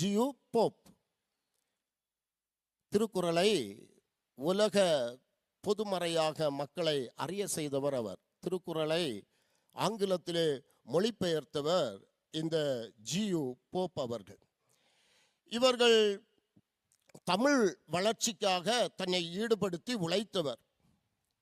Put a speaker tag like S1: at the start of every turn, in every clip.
S1: G U Pope. திருக்குறளை உலக பொதுமறையாக மக்களை அறிய செய்தவர் அவர். திருக்குறளை ஆங்கிலத்திலே மொழிபெயர்த்தவர் இந்த ஜியு போப் அவர்கள். இவர்கள் தமிழ் வளர்ச்சிக்காக தன்னை ஈடுபடுத்தி உழைத்தவர்.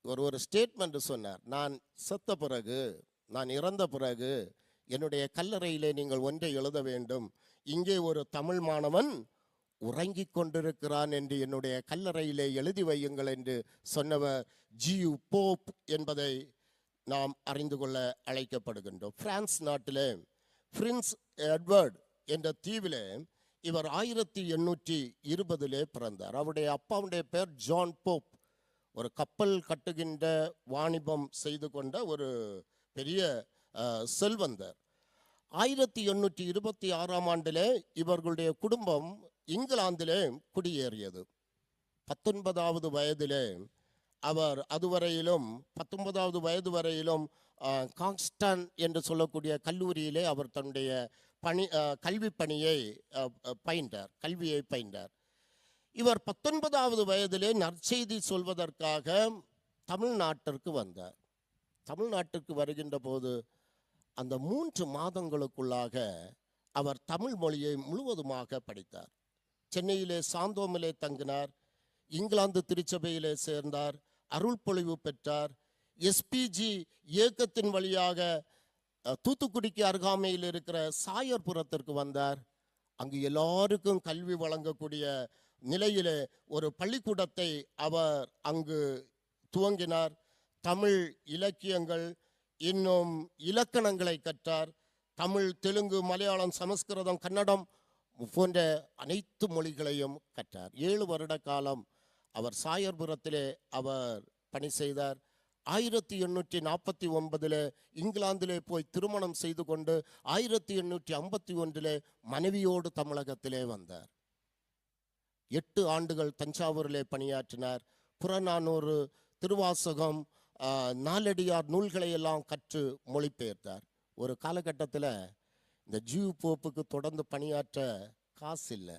S1: இவர் ஒரு ஸ்டேட்மெண்ட் சொன்னார். நான் செத்த பிறகு நான் இறந்த பிறகு என்னுடைய கல்லறையிலே நீங்கள் ஒன்றை எழுத வேண்டும். இங்கே ஒரு தமிழ் மாணவன் உறங்கிக் கொண்டிருக்கிறான் என்று என்னுடைய கல்லறையிலே எழுதி வையுங்கள் என்று சொன்னவர் ஜியு போப் என்பதை நாம் அறிந்து கொள்ள அழைக்கப்படுகின்றோம். பிரான்ஸ் நாட்டிலே பிரின்ஸ் எட்வர்ட் என்ற தீவிலே இவர் ஆயிரத்தி எண்ணூற்றி இருபதிலே பிறந்தார். அவருடைய அப்பாவுடைய பேர் ஜான் போப். ஒரு கப்பல் கட்டுகின்ற வாணிபம் செய்து கொண்ட ஒரு பெரிய செல்வந்தர் ஆயிரத்தி எண்ணூற்றி இருபத்தி ஆறாம் ஆண்டிலே இவர்களுடைய குடும்பம் இங்கிலாந்திலே குடியேறியது. பத்தொன்பதாவது வயதிலே அவர் அதுவரையிலும் பத்தொன்பதாவது வயது வரையிலும் காங்ஸ்டன் என்று சொல்லக்கூடிய கல்லூரியிலே அவர் தன்னுடைய பணி கல்வி பணியை பயின்றார் கல்வியை பயின்றார். இவர் பத்தொன்பதாவது வயதிலே நற்செய்தி சொல்வதற்காக தமிழ்நாட்டிற்கு வந்தார். தமிழ்நாட்டிற்கு வருகின்ற போது அந்த மூன்று மாதங்களுக்குள்ளாக அவர் தமிழ் மொழியை முழுவதுமாக படித்தார். சென்னையிலே சாந்தோமிலே தங்கினார். இங்கிலாந்து திருச்சபையிலே சேர்ந்தார். அருள் பொழிவு பெற்றார். எஸ்பிஜி இயக்கத்தின் வழியாக தூத்துக்குடிக்கு அருகாமையில் இருக்கிற சாயர்புரத்திற்கு வந்தார். அங்கு எல்லாருக்கும் கல்வி வழங்கக்கூடிய நிலையிலே ஒரு பள்ளிக்கூடத்தை அவர் அங்கு துவங்கினார். தமிழ் இலக்கியங்கள் இன்னும் இலக்கணங்களை கற்றார். தமிழ் தெலுங்கு மலையாளம் சமஸ்கிருதம் கன்னடம் போன்ற அனைத்து மொழிகளையும் கற்றார். ஏழு வருட காலம் அவர் சாயர்புரத்திலே அவர் பணி செய்தார். ஆயிரத்தி எண்ணூற்றி நாற்பத்தி ஒன்பதில் இங்கிலாந்திலே போய் திருமணம் செய்து கொண்டு ஆயிரத்தி எண்ணூற்றி ஐம்பத்தி ஒன்றிலே மனைவியோடு தமிழகத்திலே வந்தார். எட்டு ஆண்டுகள் தஞ்சாவூரிலே பணியாற்றினார். புறநானூறு திருவாசகம் நாலடியார் நூல்களை எல்லாம் கற்று மொழிபெயர்த்தார். ஒரு காலகட்டத்தில் இந்த ஜீவ் போப்புக்கு தொடர்ந்து பணியாற்ற காசு இல்லை.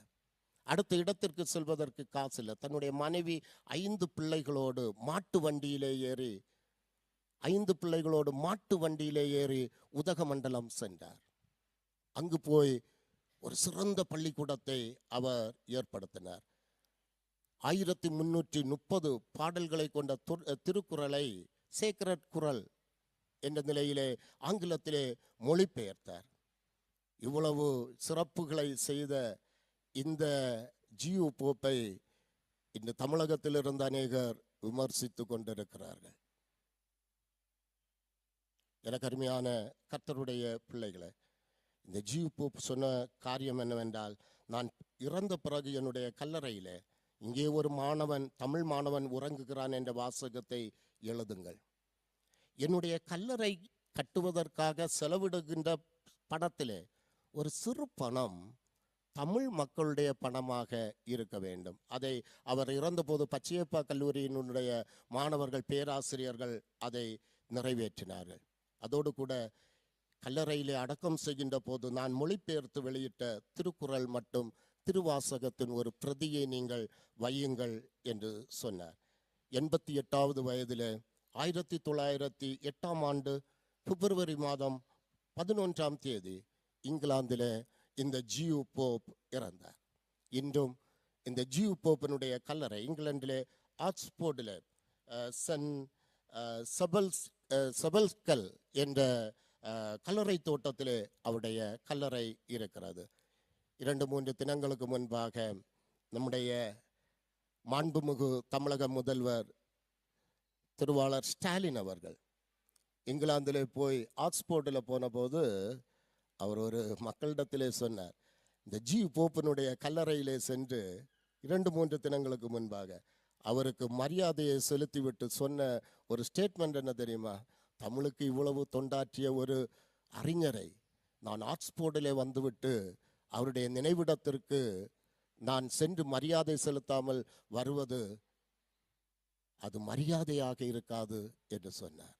S1: அடுத்த இடத்திற்கு செல்வதற்கு காசு இல்லை. தன்னுடைய மனைவி ஐந்து பிள்ளைகளோடு மாட்டு வண்டியிலே ஏறி ஐந்து பிள்ளைகளோடு மாட்டு வண்டியிலே ஏறி உதகமண்டலம் சென்றார். அங்கு போய் ஒரு சிறந்த பள்ளிக்கூடத்தை அவர் ஏற்படுத்தினார். ஆயிரத்தி முன்னூற்றி முப்பது பாடல்களை கொண்ட திருக்குறளை சேக்ரட் குரல் என்ற நிலையிலே ஆங்கிலத்திலே மொழிபெயர்த்தார். இவ்வளவு சிறப்புகளை செய்த இந்த ஜியு போப்பை இந்த தமிழகத்திலிருந்து அநேகர் விமர்சித்து கொண்டிருக்கிறார்கள். எனக்கு அருமையான கர்த்தருடைய பிள்ளைகளை இந்த ஜியு போப் சொன்ன காரியம் என்னவென்றால் நான் இறந்த பிறகு என்னுடைய கல்லறையிலே இங்கே ஒரு மாணவன் தமிழ் மாணவன் உறங்குகிறான் என்ற வாசகத்தை எழுதுங்கள். என்னுடைய கல்லறை கட்டுவதற்காக செலவிடுகின்ற பணத்திலே ஒரு சிறு பணம் தமிழ் மக்களுடைய பணமாக இருக்க வேண்டும். அதை அவர் இறந்தபோது பச்சையப்பா கல்லூரியினுடைய மாணவர்கள் பேராசிரியர்கள் அதை நிறைவேற்றினார்கள். அதோடு கூட கல்லறையிலே அடக்கம் செய்கின்ற போது நான் மொழிபெயர்த்து வெளியிட்ட திருக்குறள் மட்டும் திருவாசகத்தின் ஒரு பிரதியை நீங்கள் வையுங்கள் என்று சொன்னார். எண்பத்தி எட்டாவது வயதில் ஆயிரத்தி தொள்ளாயிரத்தி எட்டாம் ஆண்டு பிப்ரவரி மாதம் பதினொன்றாம் தேதி இங்கிலாந்தில் இந்த ஜியூ போப் இறந்தார். இன்றும் இந்த ஜியூ போப்பினுடைய கல்லறை இங்கிலாந்திலே ஆக்ஸ்போர்டில் சென் சபல்ஸ் சபல்ஸ்கல் என்ற அஹ், கல்லறை தோட்டத்திலே அவருடைய கல்லறை இருக்கிறது. இரண்டு மூன்று தினங்களுக்கு முன்பாக நம்முடைய மாண்புமிகு தமிழக முதல்வர் திருவாளர் ஸ்டாலின் அவர்கள் இங்கிலாந்தில் போய் ஆக்ஸ்போர்டில் போனபோது அவர் ஒரு மக்களிடத்திலே சொன்னார் இந்த ஜி போப்பினுடைய கல்லறையிலே சென்று இரண்டு மூன்று தினங்களுக்கு முன்பாக அவருக்கு மரியாதையை செலுத்திவிட்டு சொன்ன ஒரு ஸ்டேட்மெண்ட் என்ன தெரியுமா? தமிழுக்கு இவ்வளவு தொண்டாற்றிய ஒரு அறிஞரை நான் ஆக்ஸ்போர்டிலே வந்துவிட்டு அவருடைய நினைவிடத்திற்கு நான் சென்று மரியாதை செலுத்தாமல் வருவது அது மரியாதையாக இருக்காது என்று சொன்னார்.